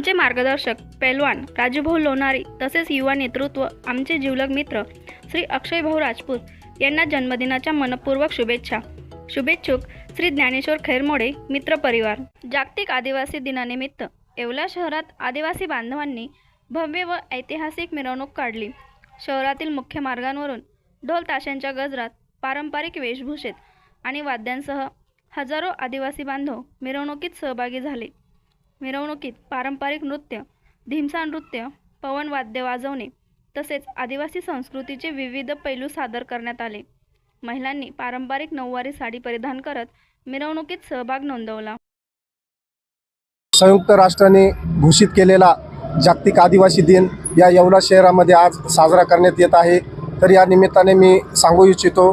आमचे मार्गदर्शक पैलवान राजूभाऊ लोणारी तसेच युवा नेतृत्व आमचे जिवलग मित्र श्री अक्षयभाऊ राजपूत यांना जन्मदिनाच्या मनपूर्वक शुभेच्छा. शुभेच्छुक श्री ज्ञानेश्वर खैरमोडे मित्रपरिवार जागतिक आदिवासी दिनानिमित्त येवला शहरात आदिवासी बांधवांनी भव्य व ऐतिहासिक मिरवणूक काढली. शहरातील मुख्य मार्गांवरून ढोल ताशांच्या गजरात पारंपरिक वेशभूषेत आणि वाद्यांसह हजारो आदिवासी बांधव मिरवणुकीत सहभागी झाले. मिरवणुकीत पारंपरिक नृत्य धीमसा नृत्य पवनवाद्य वाजवणे तसेच आदिवासी संस्कृतीचे विविध पैलू सादर करण्यात आले. महिलांनी पारंपरिक नऊवारी साडी परिधान करत मिरवणुकीत सहभाग नोंदवला. संयुक्त राष्ट्राने घोषित केलेला जागतिक आदिवासी दिन या येवला शहरामध्ये आज साजरा करण्यात येत आहे. तर या निमित्ताने मी सांगू इच्छितो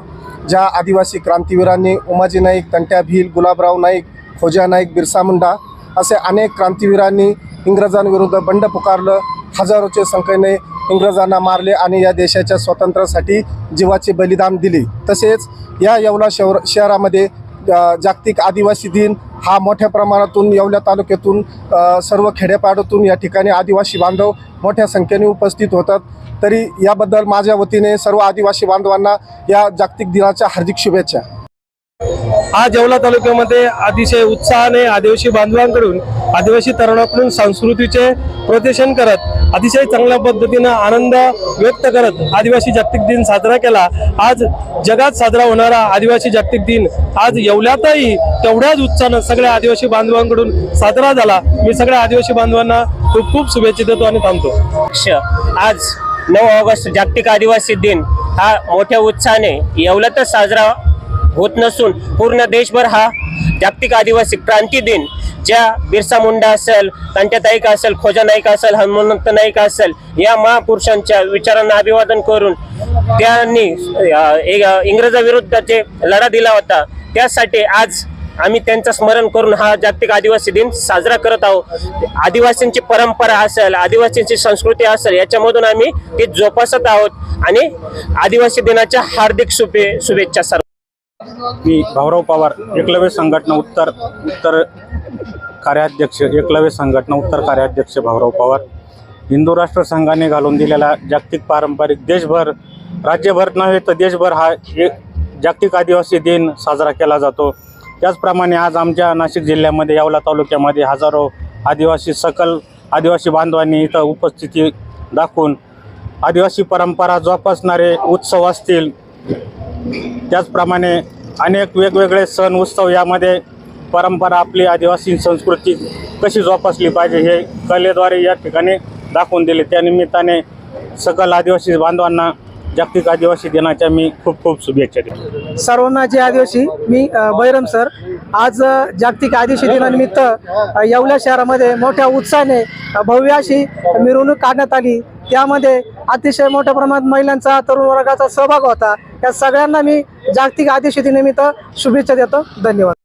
ज्या आदिवासी क्रांतीवीरांनी उमाजी नाईक तंट्या भील गुलाबराव नाईक खोजा नाईक बिरसा मुंडा असे अनेक क्रांतीवीरांनी इंग्रजांविरुद्ध बंड पुकारलं. हजारोच्या संख्येने इंग्रजांना मारले आणि या देशाच्या स्वातंत्र्यासाठी जीवाचे बलिदान दिले. तसेच या येवला शहर शहरामध्ये जागतिक आदिवासी दिन हा मोठ्या प्रमाणातून येवल्या तालुक्यातून सर्व खेड्यापाड्यातून या ठिकाणी आदिवासी बांधव मोठ्या संख्येने उपस्थित होतात. तरी याबद्दल माझ्या वतीने सर्व आदिवासी बांधवांना या जागतिक दिनाच्या हार्दिक शुभेच्छा. आज येवला तालुक्यामध्ये अतिशय उत्साहाने आदिवासी बांधवांकडून आदिवासी तरुणाकडून संस्कृतीचे प्रदर्शन करत अतिशय चांगल्या पद्धतीनं आनंद व्यक्त करत आदिवासी जागतिक दिन साजरा केला. आज जगात साजरा होणारा आदिवासी जागतिक दिन आज येवल्यातही तेवढ्याच उत्साहानं सगळ्या आदिवासी बांधवांकडून साजरा झाला. मी सगळ्या आदिवासी बांधवांना खूप खूप शुभेच्छा देतो आणि थांबतो. आज नऊ ऑगस्ट जागतिक आदिवासी दिन हा मोठ्या उत्साहाने येवल्यातच साजरा होत नसून पूर्ण देशभर हा जागतिक आदिवासी क्रांती दिन ज्या बिरसा मुंडा असेल कंट्या नाईक असेल खोजा नाईक असेल हनुमंत नाईक असेल या महापुरुषांच्या विचारांना अभिवादन करून त्यांनी एक, इंग्रजाविरुद्धचे लढा दिला होता. त्यासाठी आज आम्ही त्यांचं स्मरण करून हा जागतिक आदिवासी दिन साजरा करत आहोत. आदिवासींची परंपरा असेल आदिवासींची संस्कृती असेल याच्यामधून आम्ही ती जोपासत आहोत. आणि आदिवासी दिनाच्या हार्दिक शुभे शुभेच्छा सर्व मी भाऊराव पवार एकलव्य संघटना उत्तर उत्तर कार्याध्यक्ष एकलव्य संघटना उत्तर कार्याध्यक्ष भाऊराव पवार. हिंदू राष्ट्र संघाने घालून दिलेला जागतिक पारंपरिक देशभर राज्यभर नव्हे तर देशभर हा एक जागतिक आदिवासी दिन साजरा केला जातो. त्याचप्रमाणे आज आमच्या नाशिक जिल्ह्यामध्ये यावला तालुक्यामध्ये हजारो आदिवासी सकल आदिवासी बांधवांनी इथं उपस्थिती दाखवून आदिवासी परंपरा जोपासणारे उत्सव असतील. त्याचप्रमाणे अनेक वेगवेगळे सण उत्सव यामध्ये परंपरा आपली आदिवासी संस्कृती कशी जोपासली पाहिजे हे कलेद्वारे या ठिकाणी दाखवून दिले. त्यानिमित्ताने सकल आदिवासी बांधवांना जागतिक आदिवासी दिनाच्या मी खूप खूप शुभेच्छा देतो. सर्वांना जे आदिवासी मी बैरम सर आज जागतिक आदिवासी दिनानिमित्त येवल्या शहरामध्ये मोठ्या उत्साहाने भव्य अशी मिरवणूक काढण्यात आली. त्यामध्ये अतिशय मोठ्या प्रमाणात महिलांचा तरुण वर्गाचा सहभाग होता. या सगळ्यांना मी जागतिक आदिवासी शुभेच्छा देतो. धन्यवाद.